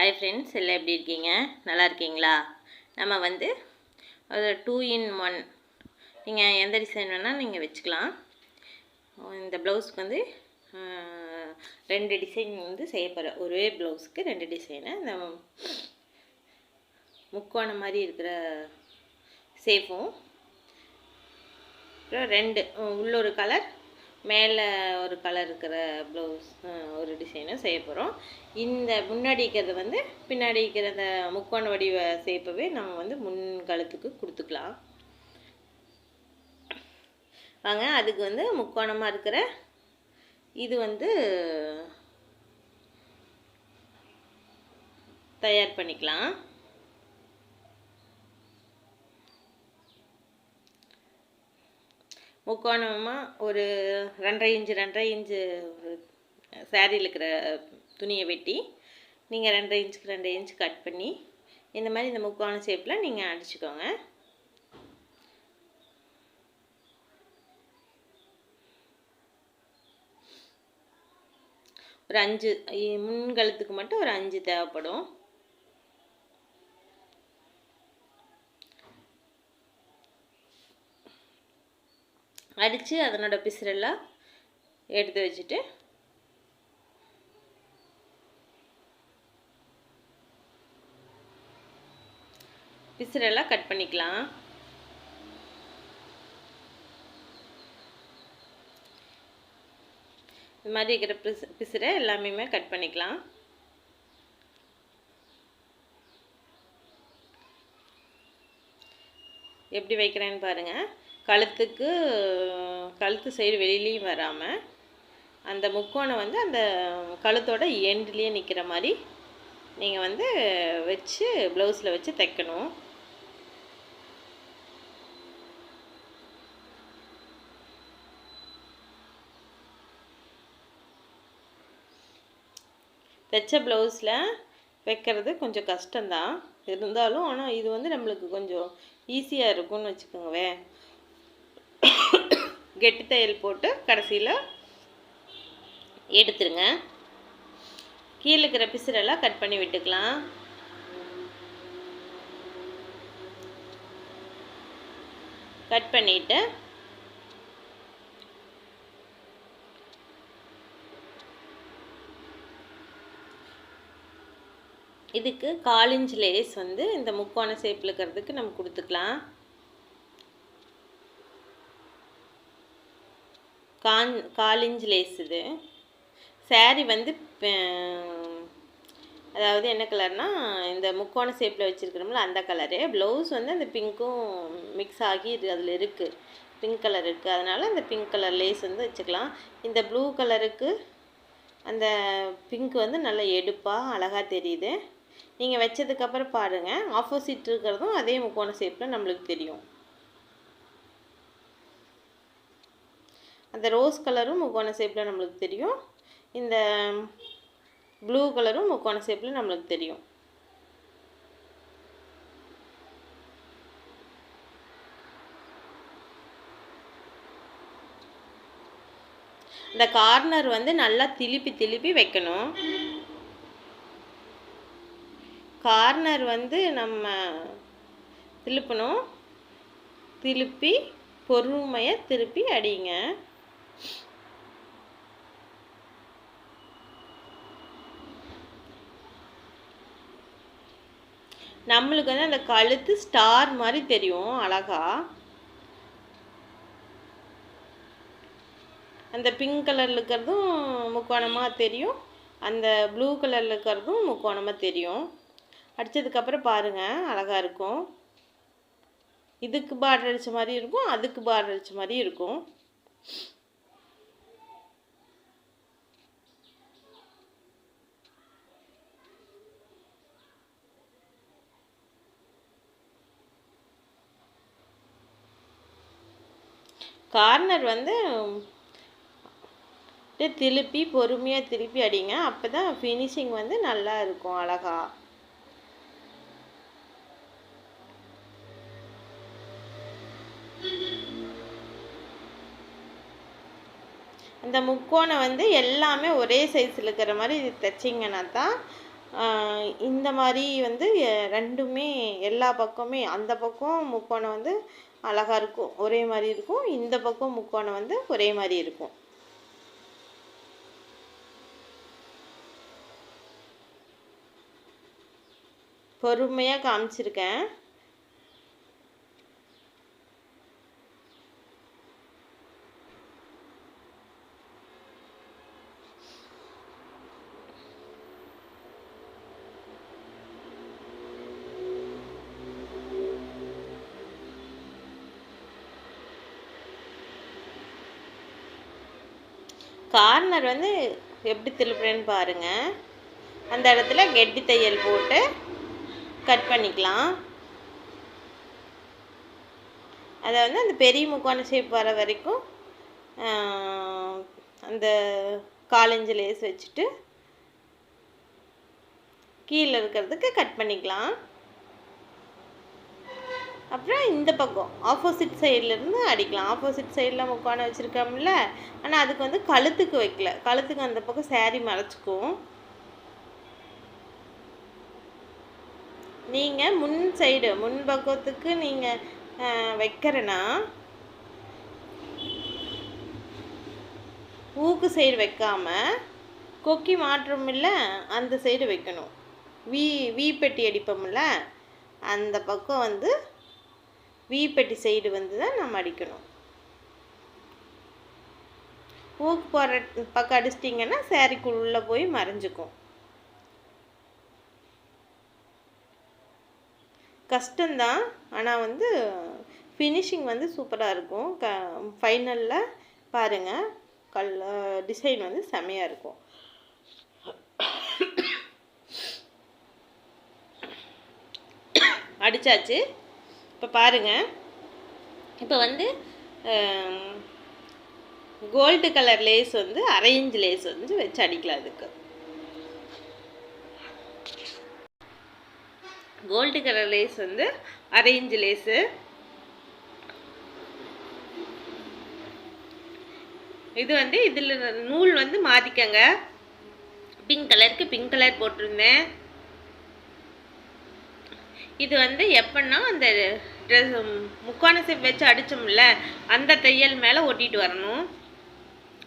Hi friends எல்லாம் எப்படி இருக்கீங்க? நல்லா இருக்கீங்களா? நம்ம வந்து ஒரு டூ இன் ஒன் நீங்கள் எந்த டிசைன் வேணால் நீங்கள் வச்சுக்கலாம். இந்த ப்ளவுஸ்க்கு வந்து ரெண்டு டிசைன் வந்து செய்ய போகிறேன் ஒரே ப்ளவுஸ்க்கு ரெண்டு டிசைனு இந்த முக்கோணம் மாதிரி இருக்கிற சேஃபும் அப்புறம் ரெண்டு உள்ளொரு உள்ள ஒரு கலர் மேலே ஒரு கலர் இருக்கிற ப்ளவுஸ் ஒரு டிசைனும் செய்ய போகிறோம் இந்த முன்னாடி இருக்கிறது வந்து பின்னாடி இருக்கிற அந்த முக்கோண வடிவ சேப்பவே நம்ம வந்து முன் கழுத்துக்கு கொடுத்துக்கலாம். வாங்க அதுக்கு வந்து முக்கோணமாக இருக்கிற இது வந்து தயார் பண்ணிக்கலாம். முக்கோணமாக ஒரு ரெண்டரை இன்ச்சு ரெண்டரை இன்ச்சு சாரியில் இருக்கிற துணியை வெட்டி நீங்கள் ரெண்டரை இன்ச்சுக்கு ரெண்டரை இன்ச் கட் பண்ணி இந்த மாதிரி இந்த முக்கோண ஷேப்பில் நீங்கள் அடிச்சுக்கோங்க. ஒரு அஞ்சு முன்கழுத்துக்கு மட்டும் ஒரு அஞ்சு தேவைப்படும். அடித்து அதனோட பிசுறெல்லாம் எடுத்து வச்சுட்டு பிசுறெல்லாம் கட் பண்ணிக்கலாம். இது மாதிரி இருக்கிற பிசு பிசுரை எல்லாமே கட் பண்ணிக்கலாம். எப்படி வைக்கிறேன்னு பாருங்கள் கழுத்துக்கு கழுத்து சைடு வெளியிலையும் வராமல் அந்த முக்கோணம் வந்து அந்த கழுத்தோட எண்ட்லேயே நிற்கிற மாதிரி நீங்கள் வந்து வச்சு ப்ளவுஸில் வச்சு தைக்கணும். தைச்ச ப்ளவுஸில் வைக்கிறது கொஞ்சம் கஷ்டம்தான். இருந்தாலும் ஆனால் இது வந்து நம்மளுக்கு கொஞ்சம் ஈஸியாக இருக்கும்னு வச்சுக்கோங்களேன். கெட்டி தையல் போட்டு கடைசியில் எடுத்துருங்க. கீழே இருக்கிற பிசுரெல்லாம் கட் பண்ணி விட்டுக்கலாம். கட் பண்ணிவிட்டு இதுக்கு காலிஞ்ச் லேஸ் வந்து இந்த முக்கோண ஷேப்பில் இருக்கிறதுக்கு நம்ம கொடுத்துக்கலாம். கான் காலிஞ்சு லேஸ் இது சேரீ வந்து அதாவது என்ன கலர்னா இந்த முக்கோண ஷேப்பில் வச்சுருக்கிறோம்ல அந்த கலரு. ப்ளவுஸ் வந்து அந்த பிங்க்கும் மிக்ஸ் ஆகி இது அதில் இருக்குது பிங்க் கலர் இருக்குது அதனால் அந்த பிங்க் கலர் லேஸ் வந்து வச்சுக்கலாம். இந்த ப்ளூ கலருக்கு அந்த பிங்க் வந்து நல்லா எடுப்பாக அழகாக தெரியுது. நீங்கள் வச்சதுக்கப்புறம் பாருங்கள் ஆப்போசிட் இருக்கிறதும் அதே முக்கோண ஷேப்பில் நம்மளுக்கு தெரியும். அந்த ரோஸ் கலரும் முக்கோண ஷேப்பில் நம்மளுக்கு தெரியும். இந்த ப்ளூ கலரும் முக்கோண ஷேப்பில் நம்மளுக்கு தெரியும். இந்த கார்னர் வந்து நல்லா திருப்பி திருப்பி வைக்கணும். கார்னர் வந்து நம்ம திருப்பணும். திருப்பி பொறுமையாக திருப்பி அடிங்க. நம்மளுக்கு வந்து அந்த கழுத்து ஸ்டார் மாதிரி தெரியும் அழகா. அந்த பிங்க் கலரில் இருக்கிறதும் முக்கோணமாக தெரியும். அந்த ப்ளூ கலரில் இருக்கிறதும் முக்கோணமாக தெரியும். அடித்ததுக்கப்புறம் பாருங்கள் அழகாக இருக்கும். இதுக்கு பார்டர் அடித்த மாதிரி இருக்கும் அதுக்கு பார்டர் அடித்த மாதிரி இருக்கும். கார்னர் வந்து அப்படியே திருப்பி பொறுமையாக திருப்பி அடிங்க. அப்போ தான் ஃபினிஷிங் வந்து நல்லா இருக்கும் அழகா. அந்த முக்கோணம் வந்து எல்லாமே ஒரே சைஸில் இருக்கிற மாதிரி இது தைச்சிங்கன்னா தான் ஆஹ் இந்த மாதிரி வந்து ரெண்டுமே எல்லா பக்கமே அந்த பக்கம் முக்கோணம் வந்து அழகா இருக்கும். ஒரே மாதிரி இருக்கும். இந்த பக்கம் முக்கோணம் வந்து ஒரே மாதிரி இருக்கும். பொறுமையாக காமிச்சிருக்கேன். கார்னர் வந்து எப்படி திருப்புறேன்னு பாருங்கள் அந்த இடத்துல கெட்டி தையல் போட்டு கட் பண்ணிக்கலாம். அதை வந்து அந்த பெரிய முக்கோண ஷேப் வர வரைக்கும் அந்த காலஞ்சு லேஸ் வச்சுட்டு கீழே இருக்கிறதுக்கு கட் பண்ணிக்கலாம். அப்புறம் இந்த பக்கம் ஆப்போசிட் சைட்லேருந்து அடிக்கலாம். ஆப்போசிட் சைடில் முக்கான வச்சுருக்கோம்ல. ஆனால் அதுக்கு வந்து கழுத்துக்கு வைக்கல. கழுத்துக்கு அந்த பக்கம் saree மறைச்சிக்கும். நீங்கள் முன் சைடு முன் பக்கத்துக்கு நீங்கள் வைக்கிறேன்னா ஊக்கு சைடு வைக்காமல் கொக்கி மாற்றம் இல்லை அந்த சைடு வைக்கணும். வீ வீப்பெட்டி அடிப்போம்ல அந்த பக்கம் வந்து வீப்பெட்டி சைடு வந்து தான் நம்ம அடிக்கணும். ஊக்கு போகிற பக்கம் அடிச்சிட்டிங்கன்னா சேரீக்குள்ளே போய் மறைஞ்சிக்கும். கஷ்டந்தான் ஆனால் வந்து ஃபினிஷிங் வந்து சூப்பராக இருக்கும். க ஃபைனலில் பாருங்கள் கல் டிசைன் வந்து செமையாக இருக்கும். அடிச்சாச்சு. இப்போ பாருங்கள் இப்போ வந்து கோல்டு கலர் லேஸ் வந்து அரேஞ்ச் லேஸ் வந்து வச்சு அடிக்கலாம் அதுக்கு கோல்டு கலர் லேஸ் வந்து அரேஞ்ச் லேஸு இது வந்து இதில் நூல் வந்து மாற்றிக்கங்க பிங்க் கலருக்கு பிங்க் கலர் போட்டிருந்தேன். இது வந்து எப்படின்னா அந்த ட்ரெஸ் முக்கான சேப் வச்சு அடிச்சோம்ல அந்த தையல் மேலே ஒட்டிட்டு வரணும்.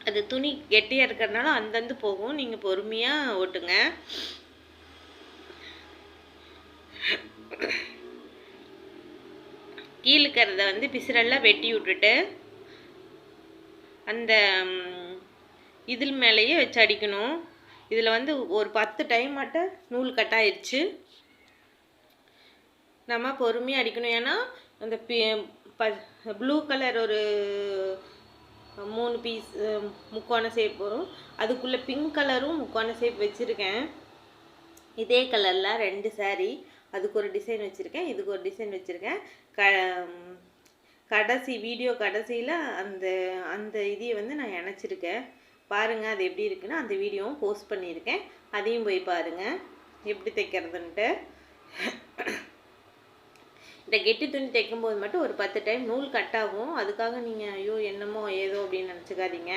அது துணி கெட்டியாக இருக்கிறதுனால அந்தந்து போகும். நீங்கள் பொறுமையாக ஓட்டுங்க கீழுக்கிறத வந்து பிசிறெல்லாம் வெட்டி விட்டுட்டு அந்த இதில் மேலேயே வச்சு அடிக்கணும். இதில் வந்து ஒரு பத்து டைம் மட்டும் நூல் கட்டாயிருச்சு. நம்ம பொறுமையாக அடிக்கணும். ஏன்னா அந்த பி ப ப்ளூ கலர் ஒரு மூணு பீஸ் முக்கோண ஷேப் வரும். அதுக்குள்ளே பிங்க் கலரும் முக்கோண ஷேப் வச்சுருக்கேன். இதே கலரில் ரெண்டு சாரீ அதுக்கு ஒரு டிசைன் வச்சுருக்கேன். இதுக்கு ஒரு டிசைன் வச்சுருக்கேன். க கடைசி வீடியோ கடைசியில் அந்த அந்த இதையை வந்து நான் இணைச்சிருக்கேன். பாருங்கள் அது எப்படி இருக்குன்னு அந்த வீடியோவும் போஸ்ட் பண்ணியிருக்கேன். அதையும் போய் பாருங்கள் எப்படி தைக்கிறதுன்ட்டு. இந்த கெட்டி துணி தைக்கும்போது மட்டும் ஒரு பத்து டைம் நூல் கட் ஆகும். அதுக்காக நீங்கள் ஐயோ என்னமோ ஏதோ அப்படின்னு நினச்சிக்காதீங்க.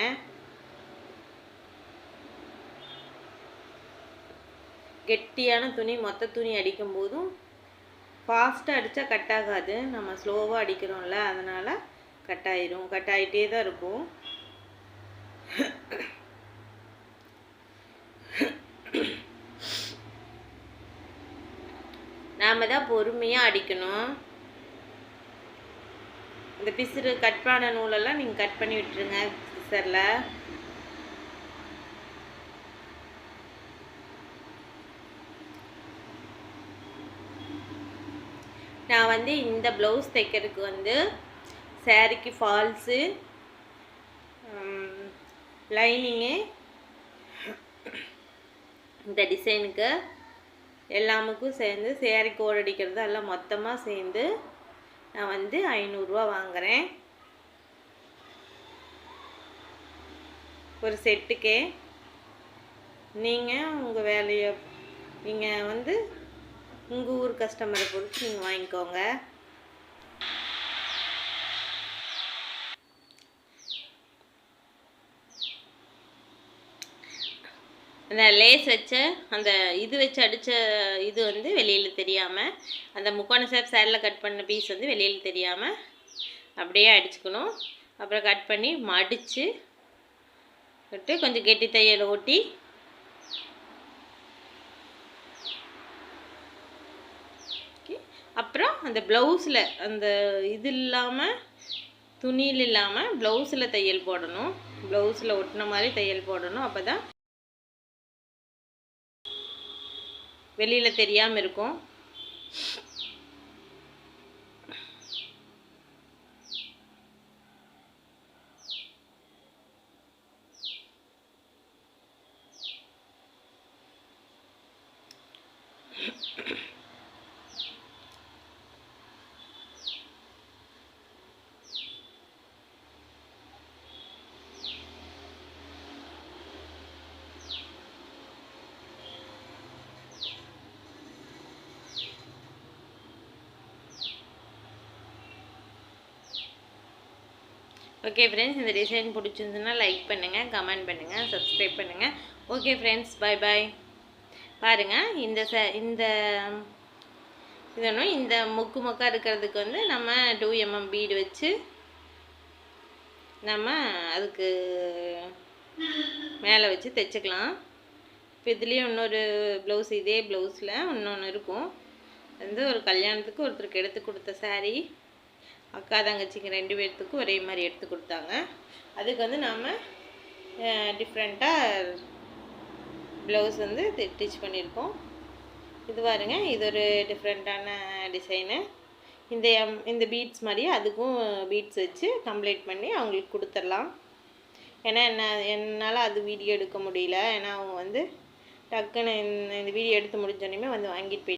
கெட்டியான துணி மொத்த துணி அடிக்கும் போதும் ஃபாஸ்ட்டாக அடித்தா கட் ஆகாது. நம்ம ஸ்லோவாக அடிக்கிறோம்ல அதனால் கட் ஆயிரும். கட் ஆகிட்டே தான் இருக்கும். நாம் தான் பொறுமையாக அடிக்கணும். இந்த பிசுறு கட் பண்ண நூலெல்லாம் நீங்கள் கட் பண்ணி விட்டுருங்க பிசரில் நான் வந்து இந்த ப்ளவுஸ் தைக்கிறதுக்கு வந்து சாரிக்கு ஃபால்ஸு லைனிங்கு இந்த டிசைனுக்கு எல்லாமுக்கும் சேர்ந்து சேரீ ஓடடிக்கிறது எல்லாம் மொத்தமாக சேர்ந்து நான் வந்து ஐநூறுரூவா வாங்குகிறேன் ஒரு செட்டுக்கே. நீங்கள் உங்கள் வேலையை நீங்கள் வந்து உங்கள் ஊர் கஸ்டமரை பொறுத்து நீங்கள் வாங்கிக்கோங்க. அந்த லேஸ் வச்ச அந்த இது வச்சு அடித்த இது வந்து வெளியில் தெரியாமல் அந்த முக்கோண சேப் சேரில் கட் பண்ண பீஸ் வந்து வெளியில் தெரியாமல் அப்படியே அடிச்சுக்கணும். அப்புறம் கட் பண்ணி மடித்து விட்டு கொஞ்சம் கெட்டி தையல் ஓட்டி அப்புறம் அந்த ப்ளவுஸில் அந்த இது இல்லாமல் துணியில் இல்லாமல் ப்ளவுஸில் தையல் போடணும். ப்ளவுஸில் ஒட்டின மாதிரி தையல் போடணும். அப்போ தான் வெளியில் தெரியாமல் இருக்கும். ஓகே ஃப்ரெண்ட்ஸ் இந்த டிசைன் பிடிச்சிருந்துன்னா லைக் பண்ணுங்கள் கமெண்ட் பண்ணுங்கள் சப்ஸ்கிரைப் பண்ணுங்கள் ஓகே ஃப்ரெண்ட்ஸ் பை பாய் பாருங்கள் இந்த ச இந்த இது ஒன்றும் இந்த முக்கு முக்காக இருக்கிறதுக்கு வந்து நம்ம டூ எம்எம் பீடு வச்சு நம்ம அதுக்கு மேலே வச்சு தைச்சிக்கலாம். இப்போ இதுலேயும் இன்னொரு ப்ளவுஸ் இதே ப்ளவுஸில் இன்னொன்று இருக்கும். வந்து ஒரு கல்யாணத்துக்கு ஒருத்தருக்கு எடுத்து கொடுத்த சாரீ அக்கா தங்கச்சிங்க ரெண்டு பேர்த்துக்கும் ஒரே மாதிரி எடுத்து கொடுத்தாங்க. அதுக்கு வந்து நாம் டிஃப்ரெண்ட்டாக ப்ளவுஸ் வந்து ஸ்டிச் பண்ணியிருக்கோம். இது பாருங்க இது ஒரு டிஃப்ரெண்ட்டான டிசைனு இந்த எம் இந்த பீட்ஸ் மாதிரியே அதுக்கும் பீட்ஸ் வச்சு கம்ப்ளீட் பண்ணி அவங்களுக்கு கொடுத்துடலாம். ஏன்னா என்ன என்னால் அது வீடியோ எடுக்க முடியல. ஏன்னா அவங்க வந்து டக்குன்னு இந்த வீடியோ எடுத்து முடிஞ்சோடனே வந்து வாங்கிட்டு போய்